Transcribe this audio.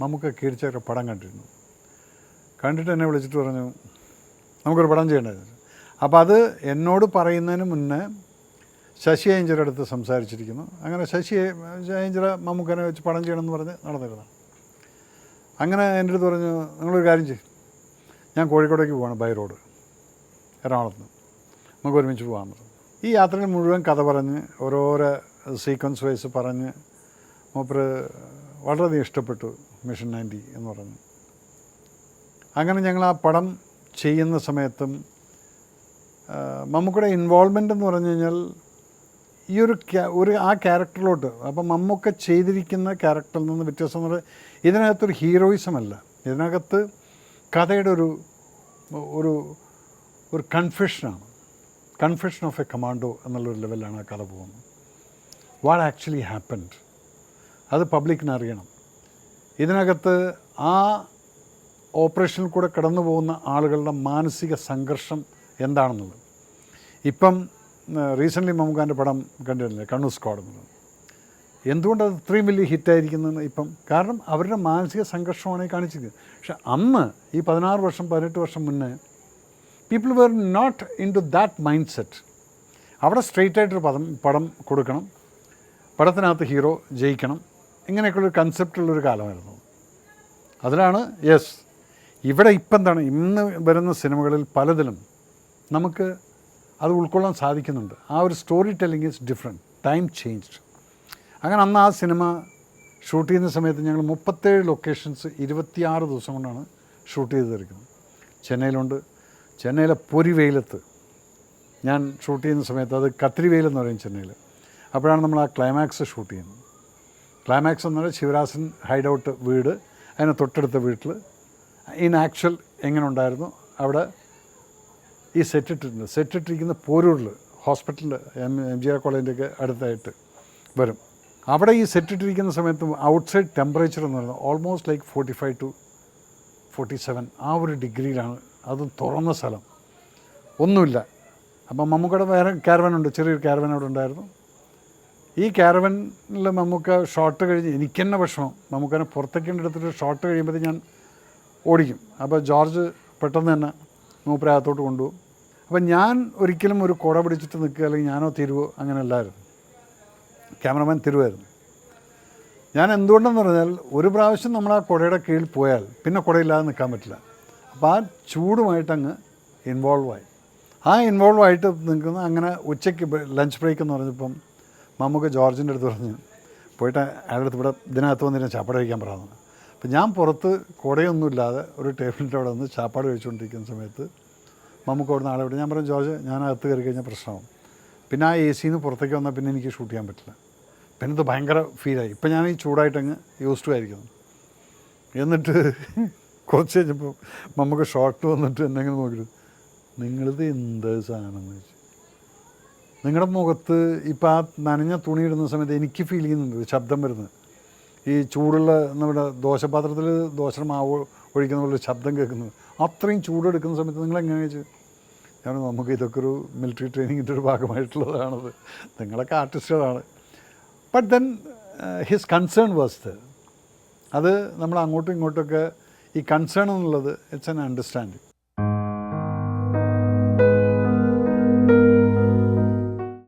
നമുക്ക് കീഴ്ച്ചയൊക്കെ പടം കണ്ടിരുന്നു. കണ്ടിട്ട് എന്നെ വിളിച്ചിട്ട് പറഞ്ഞു നമുക്കൊരു പടം ചെയ്യേണ്ടത് അപ്പോൾ അത് എന്നോട് പറയുന്നതിന് മുന്നേ ശശി അയഞ്ചിയുടെ അടുത്ത് സംസാരിച്ചിരിക്കുന്നു. അങ്ങനെ ശശി അയ്യഞ്ചര മമ്മൂക്കനെ വെച്ച് പടം ചെയ്യണമെന്ന് പറഞ്ഞ് നടന്നിരുന്നു. അങ്ങനെ എന്റെ അടുത്ത് പറഞ്ഞു നിങ്ങളൊരു കാര്യം ചെയ്യും. ഞാൻ കോഴിക്കോടേക്ക് പോവാണ് ബൈ റോഡ്. എറണാകുളത്ത് നിന്ന്. നമുക്ക് ഒരുമിച്ച് പോകാൻ പറഞ്ഞു. ഈ യാത്രയിൽ മുഴുവൻ കഥ പറഞ്ഞ് ഓരോരോ സീക്വൻസ് വൈസ് പറഞ്ഞ് മൂപ്പര് വളരെയധികം ഇഷ്ടപ്പെട്ടു മിഷൻ നയന്റി എന്ന് പറഞ്ഞു. അങ്ങനെ ഞങ്ങൾ ആ പടം ചെയ്യുന്ന സമയത്തും മമ്മൂക്കയുടെ ഇൻവോൾവ്മെന്റ് എന്ന് പറഞ്ഞു കഴിഞ്ഞാൽ ഈ ഒരു ഒരു ആ ക്യാരക്ടറിലോട്ട് അപ്പം മമ്മൂക്ക ചെയ്തിരിക്കുന്ന ക്യാരക്ടറിൽ നിന്ന് വ്യത്യാസം എന്ന് പറഞ്ഞാൽ ഇതിനകത്തൊരു ഹീറോയിസം അല്ല. ഇതിനകത്ത് കഥയുടെ ഒരു ഒരു ഒരു കൺഫ്യൂഷനാണ് കൺഫ്യൂഷൻ ഓഫ് എ കമാൻഡോ എന്നുള്ളൊരു ലെവലിലാണ് ആ കഥ പോകുന്നത്. വാട്ട് ആക്ച്വലി ഹാപ്പൻഡ് അത് പബ്ലിക്കിന് അറിയണം. ഇതിനകത്ത് ആ ഓപ്പറേഷനിൽ കൂടെ കടന്നു പോകുന്ന ആളുകളുടെ മാനസിക സംഘർഷം എന്താണെന്നുള്ളത്. ഇപ്പം റീസെന്റ്ലി മമ്മൂക്കാന്റെ പടം കണ്ടിരുന്നില്ലേ കണ്ണൂർ സ്ക്വാഡ് എന്നുള്ളത്. എന്തുകൊണ്ടത് ഇത്രയും വലിയ ഹിറ്റായിരിക്കുന്നതെന്ന് ഇപ്പം? കാരണം അവരുടെ മാനസിക സംഘർഷമാണ് കാണിച്ചിരിക്കുന്നത്. പക്ഷെ അന്ന് ഈ പതിനാറ് വർഷം പതിനെട്ട് വർഷം മുന്നേ people were not into that mindset അവിടെ സ്ട്രെയിറ്റ് ആയിട്ടൊരു പദം പടം കൊടുക്കണം. പടത്തിനകത്ത് ഹീറോ ജയിക്കണം. ഇങ്ങനെയൊക്കെയുള്ളൊരു കൺസെപ്റ്റുള്ളൊരു കാലമായിരുന്നു. അതിലാണ് യെസ് ഇവിടെ ഇപ്പം എന്താണ് ഇന്ന് വരുന്ന സിനിമകളിൽ പലതിലും നമുക്ക് അത് ഉൾക്കൊള്ളാൻ സാധിക്കുന്നുണ്ട്. ആ ഒരു storytelling is different time changed അങ്ങനെ അന്ന് ആ സിനിമ ഷൂട്ട് ചെയ്യുന്ന സമയത്ത് ഞങ്ങൾ മുപ്പത്തേഴ് ലൊക്കേഷൻസ് ഇരുപത്തിയാറ് ദിവസം കൊണ്ടാണ് ഷൂട്ട് ചെയ്ത് തീർക്കുന്നത് ചെന്നൈയിലുണ്ട്. ചെന്നൈയിലെ പൊരി വെയിലത്ത് ഞാൻ ഷൂട്ട് ചെയ്യുന്ന സമയത്ത് അത് കത്തിരി വെയിലെന്ന് പറയും ചെന്നൈയിൽ അപ്പോഴാണ് നമ്മൾ ആ ക്ലൈമാക്സ് ഷൂട്ട് ചെയ്യുന്നത്. ക്ലൈമാക്സ് എന്ന് പറഞ്ഞാൽ ശിവരാസൻ ഔട്ട് വീട് അതിന് തൊട്ടടുത്ത വീട്ടിൽ ഇൻ ആക്ച്വൽ എങ്ങനെ ഉണ്ടായിരുന്നു? അവിടെ ഈ സെറ്റ് ഇട്ടിട്ടുണ്ട്. സെറ്റ് ഇട്ടിരിക്കുന്ന പോരൂരിൽ ഹോസ്പിറ്റലിൽ എം എം ജി ആർ കോളേജിന്റെയൊക്കെ അടുത്തായിട്ട് വരും. അവിടെ ഈ സെറ്റ് ഇട്ടിരിക്കുന്ന സമയത്ത് ഔട്ട്സൈഡ് ടെമ്പറേച്ചർ എന്ന് പറയുന്നത് almost like forty five to forty seven ആ ഒരു ഡിഗ്രിയിലാണ് അതും തുറന്ന സ്ഥലം. ഒന്നുമില്ല. അപ്പം മമ്മൂക്കയുടെ വേറെ ക്യാരവൻ ഉണ്ട് ചെറിയൊരു ക്യാരവൻ അവിടെ ഉണ്ടായിരുന്നു. ഈ ക്യാരവനിൽ നമുക്ക് ഷോട്ട് കഴിഞ്ഞ് എനിക്ക് തന്നെ വിഷമം. നമുക്കതിനെ പുറത്തേക്ക് എടുത്തിട്ട് ഷോട്ട് കഴിയുമ്പോഴത്തേക്ക് ഞാൻ ഓടിക്കും. അപ്പോൾ ജോർജ് പെട്ടെന്ന് തന്നെ മൂപ്പരകത്തോട്ട് കൊണ്ടുപോകും. അപ്പം ഞാൻ ഒരിക്കലും ഒരു കുട പിടിച്ചിട്ട് നിൽക്കുക അല്ലെങ്കിൽ ഞാനോ തിരുവോ അങ്ങനെ അല്ലായിരുന്നു. ക്യാമറമാൻ തിരുവായിരുന്നു. ഞാൻ എന്തുകൊണ്ടെന്ന് പറഞ്ഞാൽ ഒരു പ്രാവശ്യം നമ്മൾ ആ കുടയുടെ കീഴിൽ പോയാൽ പിന്നെ കുടയില്ലാതെ നിൽക്കാൻ പറ്റില്ല. അപ്പോൾ ആ ചൂടുമായിട്ടങ്ങ് ഇൻവോൾവ് ആയി. ആ ഇൻവോൾവ് ആയിട്ട് നിൽക്കുന്ന അങ്ങനെ ഉച്ചയ്ക്ക് ലഞ്ച് ബ്രേക്ക് എന്ന് പറഞ്ഞപ്പം നമുക്ക് ജോർജിന്റെ അടുത്ത് പറഞ്ഞു പോയിട്ട് അയാളുടെ അടുത്ത് ഇവിടെ ഇതിനകത്ത് വന്നിരുന്ന ചാപ്പാട് കഴിക്കാൻ പറയാമെന്ന് അപ്പം ഞാൻ പുറത്ത് കുടയൊന്നുമില്ലാതെ ഒരു ടേബിളിന്റെ അവിടെ വന്ന് ചാപ്പാട് കഴിച്ചുകൊണ്ടിരിക്കുന്ന സമയത്ത് മമ്മൂക്ക് അവിടെ നാളെ വിട്ട്. ഞാൻ പറഞ്ഞു ജോർജ് ഞാൻ അകത്ത് കയറി കഴിഞ്ഞാൽ പ്രശ്നമാവും. പിന്നെ ആ എ സിന്ന് പുറത്തേക്ക് വന്നാൽ പിന്നെ എനിക്ക് ഷൂട്ട് ചെയ്യാൻ പറ്റില്ല. പിന്നെ ഇത് ഭയങ്കര ഫീലായി. ഇപ്പം ഞാൻ ഈ ചൂടായിട്ടങ്ങ് യൂസ് ടു ആയിരിക്കുന്നു. എന്നിട്ട് കുറച്ച് കഴിഞ്ഞപ്പോൾ നമുക്ക് ഷോർട്ട് വന്നിട്ട് എന്നെങ്ങനെ നോക്കിയിട്ട് നിങ്ങളിത് എന്ത് സാധനം എന്ന് നിങ്ങളുടെ മുഖത്ത് ഇപ്പം ആ നനഞ്ഞ തുണി ഇടുന്ന സമയത്ത് എനിക്ക് ഫീൽ ചെയ്യുന്നുണ്ട് ശബ്ദം വരുന്നത്. ഈ ചൂടുള്ള നമ്മുടെ ദോശപാത്രത്തിൽ ദോശ മാവ് ഒഴിക്കുന്ന പോലെ ശബ്ദം കേൾക്കുന്നത്. അത്രയും ചൂടെടുക്കുന്ന സമയത്ത് നിങ്ങൾ എങ്ങനെ വെച്ച് ഞാൻ നമുക്ക് ഇതൊക്കെ ഒരു മിലിറ്ററി ട്രെയിനിങ്ങിന്റെ ഒരു ഭാഗമായിട്ടുള്ളതാണത്. നിങ്ങളൊക്കെ ആർട്ടിസ്റ്റുകളാണ് but then his concern was അത് നമ്മൾ അങ്ങോട്ടും ഇങ്ങോട്ടൊക്കെ ഈ കൺസേൺ എന്നുള്ളത് ഇറ്റ്സ് എൻ അണ്ടർസ്റ്റാൻഡിങ്